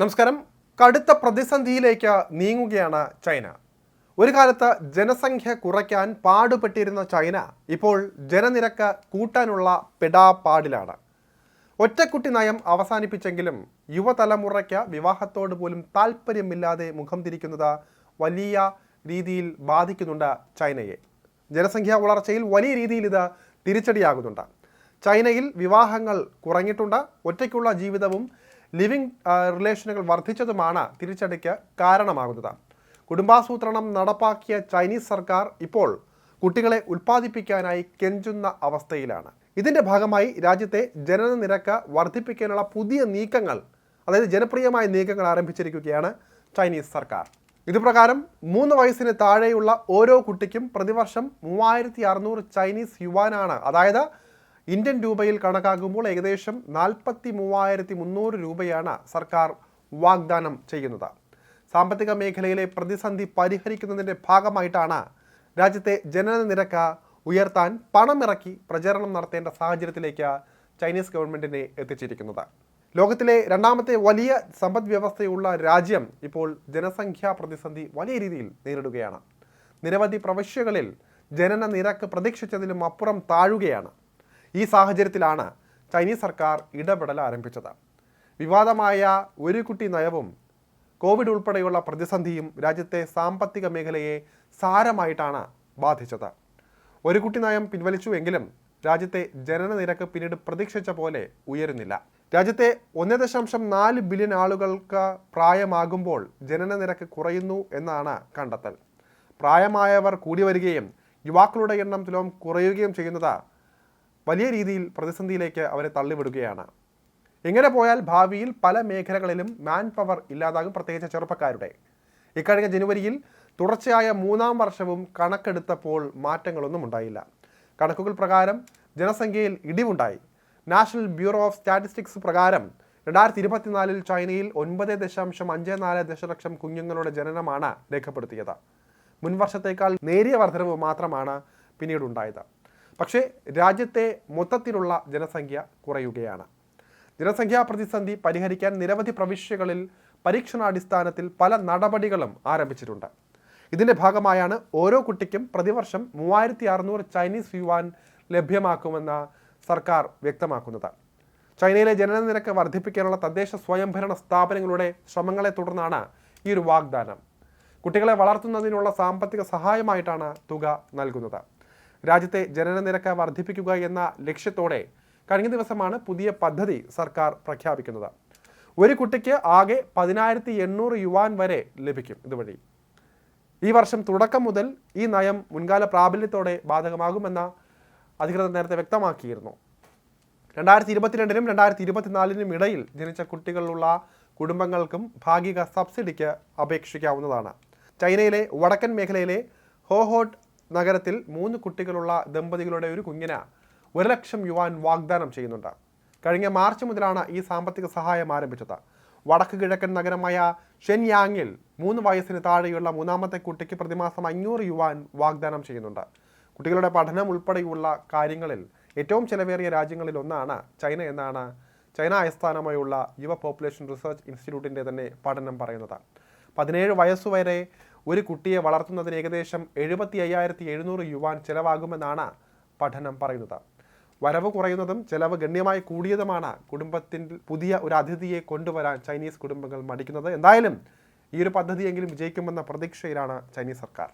നമസ്കാരം. കടുത്ത പ്രതിസന്ധിയിലേക്ക് നീങ്ങുകയാണ് ചൈന. ഒരു കാലത്ത് ജനസംഖ്യ കുറയ്ക്കാൻ പാടുപെട്ടിരുന്ന ചൈന ഇപ്പോൾ ജനനിരക്ക് കൂട്ടാനുള്ള പെടാപ്പാടിലാണ്. ഒറ്റക്കുട്ടി നയം അവസാനിപ്പിച്ചെങ്കിലും യുവതലമുറയ്ക്ക് വിവാഹത്തോട് പോലും താല്പര്യമില്ലാതെ മുഖം തിരിക്കുന്നത് വലിയ രീതിയിൽ ബാധിക്കുന്നുണ്ട് ചൈനയെ. ജനസംഖ്യാ വളർച്ചയിൽ വലിയ രീതിയിൽ ഇത് തിരിച്ചടിയാകുന്നുണ്ട്. ചൈനയിൽ വിവാഹങ്ങൾ കുറഞ്ഞിട്ടുണ്ട്. ഒറ്റയ്ക്കുള്ള ജീവിതവും ലിവിംഗ് റിലേഷനുകൾ വർദ്ധിച്ചതുമാണ് തിരിച്ചടിക്ക് കാരണമാകുന്നത്. കുടുംബാസൂത്രണം നടപ്പാക്കിയ ചൈനീസ് സർക്കാർ ഇപ്പോൾ കുട്ടികളെ ഉൽപ്പാദിപ്പിക്കാനായി കെഞ്ചുന്ന അവസ്ഥയിലാണ്. ഇതിന്റെ ഭാഗമായി രാജ്യത്തെ ജനന നിരക്ക് വർദ്ധിപ്പിക്കാനുള്ള പുതിയ നീക്കങ്ങൾ അതായത് ജനപ്രിയമായ നീക്കങ്ങൾ ആരംഭിച്ചിരിക്കുകയാണ് ചൈനീസ് സർക്കാർ. ഇതുപ്രകാരം മൂന്ന് വയസ്സിന് താഴെയുള്ള ഓരോ കുട്ടിക്കും പ്രതിവർഷം മൂവായിരത്തി അറുന്നൂറ് ചൈനീസ് യുവാനാണ് അതായത് ഇന്ത്യൻ രൂപയിൽ കണക്കാക്കുമ്പോൾ ഏകദേശം നാൽപ്പത്തി മൂവായിരത്തി മുന്നൂറ് രൂപയാണ് സർക്കാർ വാഗ്ദാനം ചെയ്യുന്നത്. സാമ്പത്തിക മേഖലയിലെ പ്രതിസന്ധി പരിഹരിക്കുന്നതിന്റെ ഭാഗമായിട്ടാണ് രാജ്യത്തെ ജനന നിരക്ക് ഉയർത്താൻ പണമിറക്കി പ്രചരണം നടത്തേണ്ട സാഹചര്യത്തിലേക്ക് ചൈനീസ് ഗവൺമെന്റിനെ എത്തിച്ചിരിക്കുന്നത്. ലോകത്തിലെ രണ്ടാമത്തെ വലിയ സമ്പദ് വ്യവസ്ഥയുള്ള രാജ്യം ഇപ്പോൾ ജനസംഖ്യാ പ്രതിസന്ധി വലിയ രീതിയിൽ നേരിടുകയാണ്. നിരവധി പ്രവിശ്യകളിൽ ജനന നിരക്ക് പ്രതീക്ഷിച്ചതിലും അപ്പുറം താഴുകയാണ്. ഈ സാഹചര്യത്തിലാണ് ചൈനീസ് സർക്കാർ ഇടപെടൽ ആരംഭിച്ചത്. വിവാദമായ ഒരു കുട്ടി നയവും കോവിഡ് ഉൾപ്പെടെയുള്ള പ്രതിസന്ധിയും രാജ്യത്തെ സാമ്പത്തിക മേഖലയെ സാരമായിട്ടാണ് ബാധിച്ചത്. ഒരു കുട്ടി നയം പിൻവലിച്ചുവെങ്കിലും രാജ്യത്തെ ജനന നിരക്ക് പിന്നീട് പ്രതീക്ഷിച്ച പോലെ ഉയരുന്നില്ല. രാജ്യത്തെ ഒന്ന് ദശാംശം നാല് ബില്യൺ ആളുകൾക്ക് പ്രായമാകുമ്പോൾ ജനന നിരക്ക് കുറയുന്നു എന്നാണ് കണ്ടെത്തൽ. പ്രായമായവർ കൂടി വരികയും യുവാക്കളുടെ എണ്ണം തുലോം കുറയുകയും ചെയ്യുന്നത് വലിയ രീതിയിൽ പ്രതിസന്ധിയിലേക്ക് അവരെ തള്ളിവിടുകയാണ്. ഇങ്ങനെ പോയാൽ ഭാവിയിൽ പല മേഖലകളിലും മാൻ പവർ ഇല്ലാതാകും പ്രത്യേകിച്ച് ചെറുപ്പക്കാരുടെ. ഇക്കഴിഞ്ഞ ജനുവരിയിൽ തുടർച്ചയായ മൂന്നാം വർഷവും കണക്കെടുത്തപ്പോൾ മാറ്റങ്ങളൊന്നും ഉണ്ടായില്ല. കണക്കുകൾ പ്രകാരം ജനസംഖ്യയിൽ ഇടിവുണ്ടായി. നാഷണൽ ബ്യൂറോ ഓഫ് സ്റ്റാറ്റിസ്റ്റിക്സ് പ്രകാരം രണ്ടായിരത്തി ഇരുപത്തിനാലിൽ ചൈനയിൽ ഒൻപത് ദശാംശം അഞ്ച് നാല് ദശലക്ഷം കുഞ്ഞുങ്ങളുടെ ജനനമാണ് രേഖപ്പെടുത്തിയത്. മുൻവർഷത്തേക്കാൾ നേരിയ വർധനവ് മാത്രമാണ് പിന്നീട് ഉണ്ടായത് പക്ഷേ രാജ്യത്തെ മൊത്തത്തിലുള്ള ജനസംഖ്യ കുറയുകയാണ്. ജനസംഖ്യാ പ്രതിസന്ധി പരിഹരിക്കാൻ നിരവധി പ്രവിശ്യകളിൽ പരീക്ഷണാടിസ്ഥാനത്തിൽ പല നടപടികളും ആരംഭിച്ചിട്ടുണ്ട്. ഇതിന്റെ ഭാഗമായാണ് ഓരോ കുട്ടിക്കും പ്രതിവർഷം മൂവായിരത്തി അറുന്നൂറ് ചൈനീസ് യുവാൻ ലഭ്യമാക്കുമെന്ന സർക്കാർ വ്യക്തമാക്കുന്നത്. ചൈനയിലെ ജനന നിരക്ക് വർദ്ധിപ്പിക്കാനുള്ള തദ്ദേശ സ്വയംഭരണ സ്ഥാപനങ്ങളുടെ ശ്രമങ്ങളെ തുടർന്നാണ് ഈ ഒരു വാഗ്ദാനം. കുട്ടികളെ വളർത്തുന്നതിനുള്ള സാമ്പത്തിക സഹായമായിട്ടാണ് തുക നൽകുന്നത്. രാജ്യത്തെ ജനന നിരക്ക് വർദ്ധിപ്പിക്കുക എന്ന ലക്ഷ്യത്തോടെ കഴിഞ്ഞ ദിവസമാണ് പുതിയ പദ്ധതി സർക്കാർ പ്രഖ്യാപിക്കുന്നത്. ഒരു കുട്ടിക്ക് ആകെ പതിനായിരത്തി എണ്ണൂറ് യുവാൻ വരെ ലഭിക്കും ഇതുവഴി. ഈ വർഷം തുടക്കം മുതൽ ഈ നയം മുൻകാല പ്രാബല്യത്തോടെ ബാധകമാകുമെന്ന അധികൃതർ നേരത്തെ വ്യക്തമാക്കിയിരുന്നു. രണ്ടായിരത്തി ഇരുപത്തിരണ്ടിനും രണ്ടായിരത്തി ഇരുപത്തിനാലിനും ഇടയിൽ ജനിച്ച കുട്ടികളുള്ള കുടുംബങ്ങൾക്കും ഭാഗിക സബ്സിഡിക്ക് അപേക്ഷിക്കാവുന്നതാണ്. ചൈനയിലെ വടക്കൻ മേഖലയിലെ ഹോഹോട്ട് നഗരത്തിൽ മൂന്ന് കുട്ടികളുള്ള ദമ്പതികളുടെ ഒരു കുഞ്ഞിന് ഒരു ലക്ഷം യുവാൻ വാഗ്ദാനം ചെയ്യുന്നുണ്ട്. കഴിഞ്ഞ മാർച്ച് മുതലാണ് ഈ സാമ്പത്തിക സഹായം ആരംഭിച്ചത്. വടക്ക് കിഴക്കൻ നഗരമായ ഷെൻയാങ്ങിൽ മൂന്ന് വയസ്സിന് താഴെയുള്ള മൂന്നാമത്തെ കുട്ടിക്ക് പ്രതിമാസം അഞ്ഞൂറ് യുവാൻ വാഗ്ദാനം ചെയ്യുന്നുണ്ട്. കുട്ടികളുടെ പഠനം ഉൾപ്പെടെയുള്ള കാര്യങ്ങളിൽ ഏറ്റവും ചെലവേറിയ രാജ്യങ്ങളിൽ ഒന്നാണ് ചൈന എന്നാണ് ചൈന ആസ്ഥാനമായുള്ള യുവ പോപ്പുലേഷൻ റിസർച്ച് ഇൻസ്റ്റിറ്റ്യൂട്ടിന്റെ തന്നെ പഠനം പറയുന്നത്. പതിനേഴ് വയസ്സുവരെ ഒരു കുട്ടിയെ വളർത്തുന്നതിന് ഏകദേശം എഴുപത്തി അയ്യായിരത്തി എഴുന്നൂറ് യുവാൻ ചെലവാകുമെന്നാണ് പഠനം പറയുന്നത്. വരവ് കുറയുന്നതും ചെലവ് ഗണ്യമായി കൂടിയതുമാണ് കുടുംബത്തിൽ പുതിയ ഒരു അതിഥിയെ കൊണ്ടുവരാൻ ചൈനീസ് കുടുംബങ്ങൾ മടിക്കുന്നത്. എന്തായാലും ഈ ഒരു പദ്ധതിയെങ്കിലും വിജയിക്കുമെന്ന പ്രതീക്ഷയിലാണ് ചൈനീസ് സർക്കാർ.